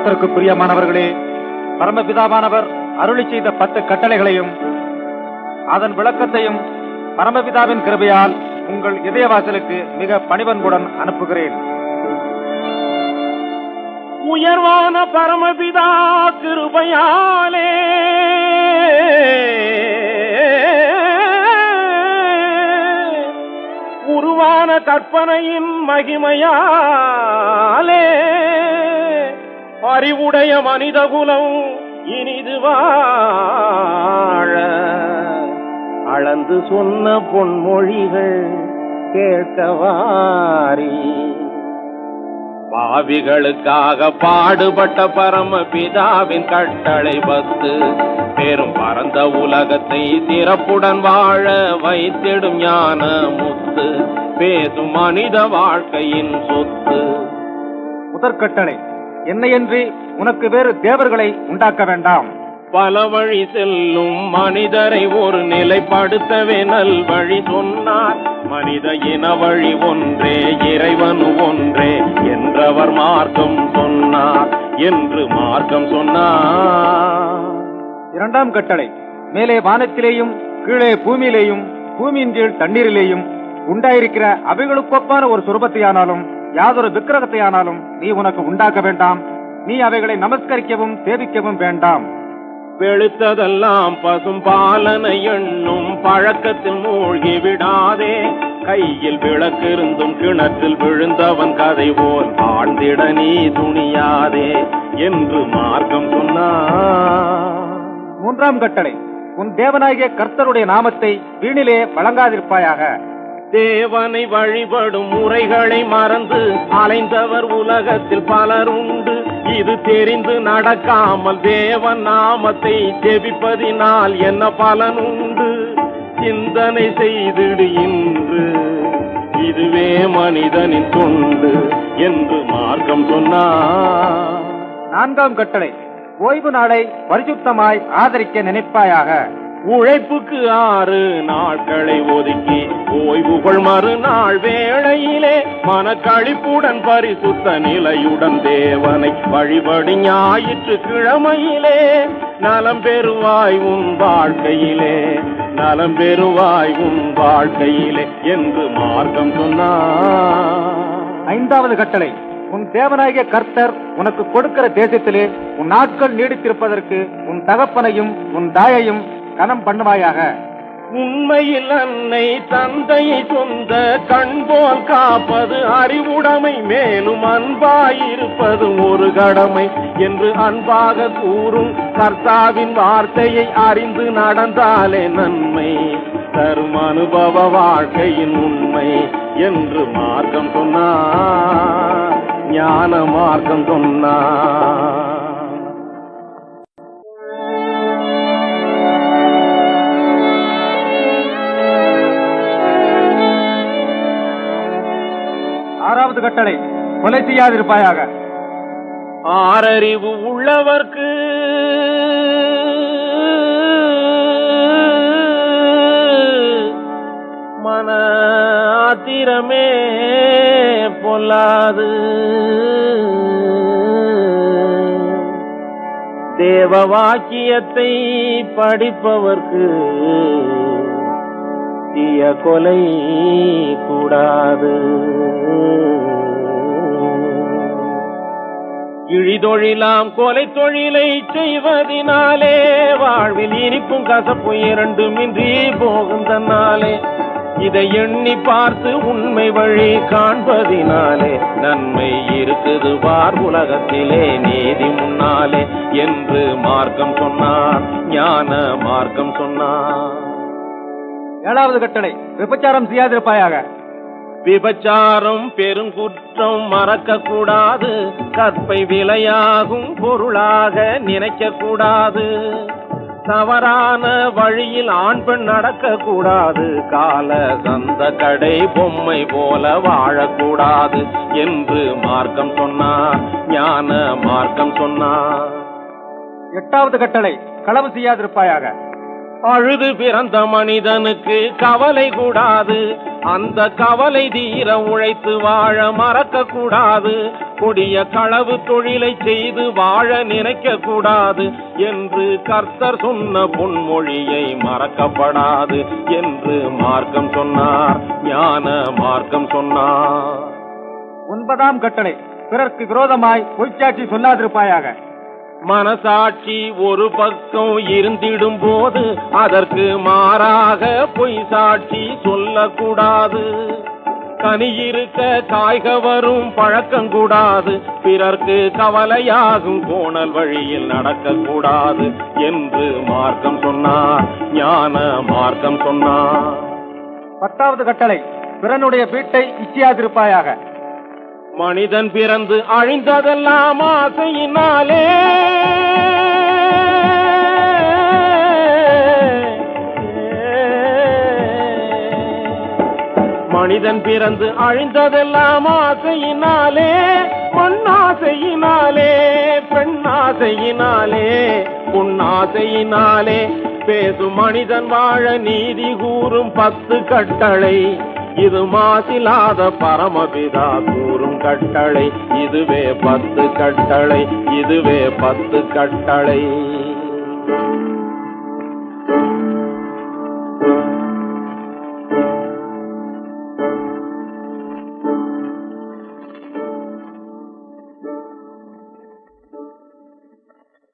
கர்த்தருக்கு பிரியமானவர்களே பரமபிதாவானவர் அருளி செய்த பத்து கட்டளைகளையும் அதன் விளக்கத்தையும் பரமபிதாவின் கிருபையால் உங்கள் இதயவாசலுக்கு மிக பணிவன்புடன் அனுப்புகிறேன். உயர்வான பரமபிதா கிருபையாலே உருவான கற்பனையின் மகிமையாலே அறிவுடைய மனிதகுலம் இனிது வாழ. அளந்து சொன்ன பொன்மொழிகள் கேட்கவாரி பாவிகளுக்காக பாடுபட்ட பரம பிதாவின் கட்டளை பத்து. பெரும் பரந்த உலகத்தை சிறப்புடன் வாழ வைத்திடும் ஞான முத்து. பேசும் மனித வாழ்க்கையின் சொத்து. முதற்கட்டளை. என்னையன்றி உனக்கு வேறு தேவர்களை உண்டாக்க வேண்டாம். பல வழி செல்லும் மனிதரை ஒரு நிலைப்படுத்தவே நல் வழி சொன்னார். மனித இன வழி ஒன்றே இறைவன் ஒன்றே என்றவர் மார்க்கம் சொன்னார். என்று மார்க்கம் சொன்னார். இரண்டாம் கட்டளை மேலே வானத்திலேயும் கீழே பூமியிலேயும் பூமியின் கீழ் தண்ணீரிலேயும் உண்டாயிருக்கிற அவைகளுக்கொப்பான ஒரு சுரூபத்தையானாலும் யாதொரு விக்கிரகத்தையானாலும் நீ உனக்கு உண்டாக்க வேண்டாம். நீ அவைகளை நமஸ்கரிக்கவும் சேவிக்கவும் வேண்டாம். வெளுத்ததெல்லாம் பசும் பாலனை எண்ணும் பழக்கத்தில் மூழ்கி விடாதே. கையில் விளக்கிருந்தும் கிணற்றில் விழுந்தவன் கதை போல் ஆழ்ந்திட நீ துணியாதே என்று மார்க்கம் சொன்னார் மூன்றாம் கட்டளை உன் தேவனாகிய கர்த்தருடைய நாமத்தை வீணிலே வழங்காதிருப்பாயாக. தேவனை வழிபடும் முறைகளை மறந்து அலைந்தவர் உலகத்தில் பலர் உண்டு. இது தெரிந்து நடக்காமல் தேவன் நாமத்தை ஜெபிப்பதினால் என்ன பலன் உண்டு? சிந்தனை செய்திடு இன்று. இதுவே மனிதனின் தொண்டு என்று மார்க்கம் சொன்னார் நான்காம் கட்டளை. ஓய்வு நாளை பரிசுத்தமாய் ஆதரிக்க நினைப்பாயாக. உழைப்புக்கு ஆறு நாட்களை ஒதுக்கி ஓய்வுகள் மறுநாள் வேளையிலே மனக்களிப்புடன் பரிசுத்த நிலையுடன் தேவனை வழிபடி ஞாயிற்று கிழமையிலே. நலம் பெறுவாய் உன் வாழ்க்கையிலே நலம் பெறுவாய் உன் வாழ்க்கையிலே என்று மார்க்கம் சொன்னார். ஐந்தாவது கட்டளை உன் தேவனாகிய கர்த்தர் உனக்கு கொடுக்கிற தேசத்திலே உன் நாட்கள் நீடித்திருப்பதற்கு உன் தகப்பனையும் உன் தாயையும் கனம் பண்ணுவாயாக? உண்மையில் அன்னை தந்தையை சொந்த கண் போல் காப்பது அறிவுடைமை மேலும் அன்பாயிருப்பது ஒரு கடமை என்று அன்பாக கூறும் கர்த்தாவின் வார்த்தையை அறிந்து நடந்தாலே நன்மை. தரும் அனுபவ வாழ்க்கையின் உண்மை என்று மார்க்கம் சொன்னார் ஞான மார்க்கம் சொன்னார். கட்டளை கொலை செய்யாதிருப்பாயாக ஆறறிவு உள்ளவர்க்கு மன ஆத்திரமே பொல்லாது. தேவ வாக்கியத்தை படிப்பவர்க்கு தீய கொலை கூடாது. இழிதொழிலாம் கொலை தொழிலை செய்வதினாலே வாழ்வில் இனிப்பும் கசப்பும் இரண்டுமின்றி போகும் தன்னாலே. இதை எண்ணி பார்த்து உண்மை வழி காண்பதினாலே நன்மை இருக்குது பார் உலகத்திலே நீதி முன்னாலே என்று மார்க்கம் சொன்னார் ஞான மார்க்கம் சொன்னார். ஏழாவது கட்டளை விபச்சாரம் செய்யாதிருப்பாயாக. விபச்சாரம் பெருங்குற்றம் மறக்க கூடாது கற்பை விலையாகும் பொருளாக நினைக்க கூடாது தவறான வழியில் ஆண் பெண் நடக்க கூடாது கால சந்த கடை பொம்மை போல வாழக்கூடாது என்று மார்க்கம் சொன்னார் ஞான மார்க்கம் சொன்னார் எட்டாவது கட்டளை களவு செய்யாதிருப்பாயாக. அழுது பிறந்த மனிதனுக்கு கவலை கூடாது. அந்த கவலை தீர உழைத்து வாழ மறக்க கூடாது. கொடிய களவு தொழிலை செய்து வாழ நினைக்க கூடாது. என்று கர்த்தர் சொன்ன பொன்மொழியை மறக்கப்படாது என்று மார்க்கம் சொன்னார் ஞான மார்க்கம் சொன்னார். ஒன்பதாம் கட்டளை பிறர்க்கு விரோதமாய் பொய்ச்சாட்சி சொல்லாதிருப்பாயாக. மனசாட்சி ஒரு பக்கம் இருந்திடும் போது அதற்கு மாறாக பொய் சாட்சி சொல்லக்கூடாது. தனியிருக்க காய்க வரும் பழக்கம் கூடாது. பிறர்க்கு கவலையாகும் கோணல் வழியில் நடக்கக்கூடாது என்று மார்க்கம் சொன்னார் ஞான மார்க்கம் சொன்னார் பத்தாவது கட்டளை பிறனுடைய வீட்டை இச்சியாதிருப்பாயாக. மனிதன் பிறந்து அழிந்ததெல்லாம் ஆசையினாலே. மனிதன் பிறந்து அழிந்ததெல்லாம் ஆசையினாலே மண்ணாசையினாலே பெண்ணாசையினாலே புண்ணாசையினாலே பேசும் மனிதன் வாழ நீதி கூறும் பத்து கட்டளை. இது மாசிலாத பரமபிதா கூறும் கட்டளை. இதுவே பத்து கட்டளை. இதுவே பத்து கட்டளை.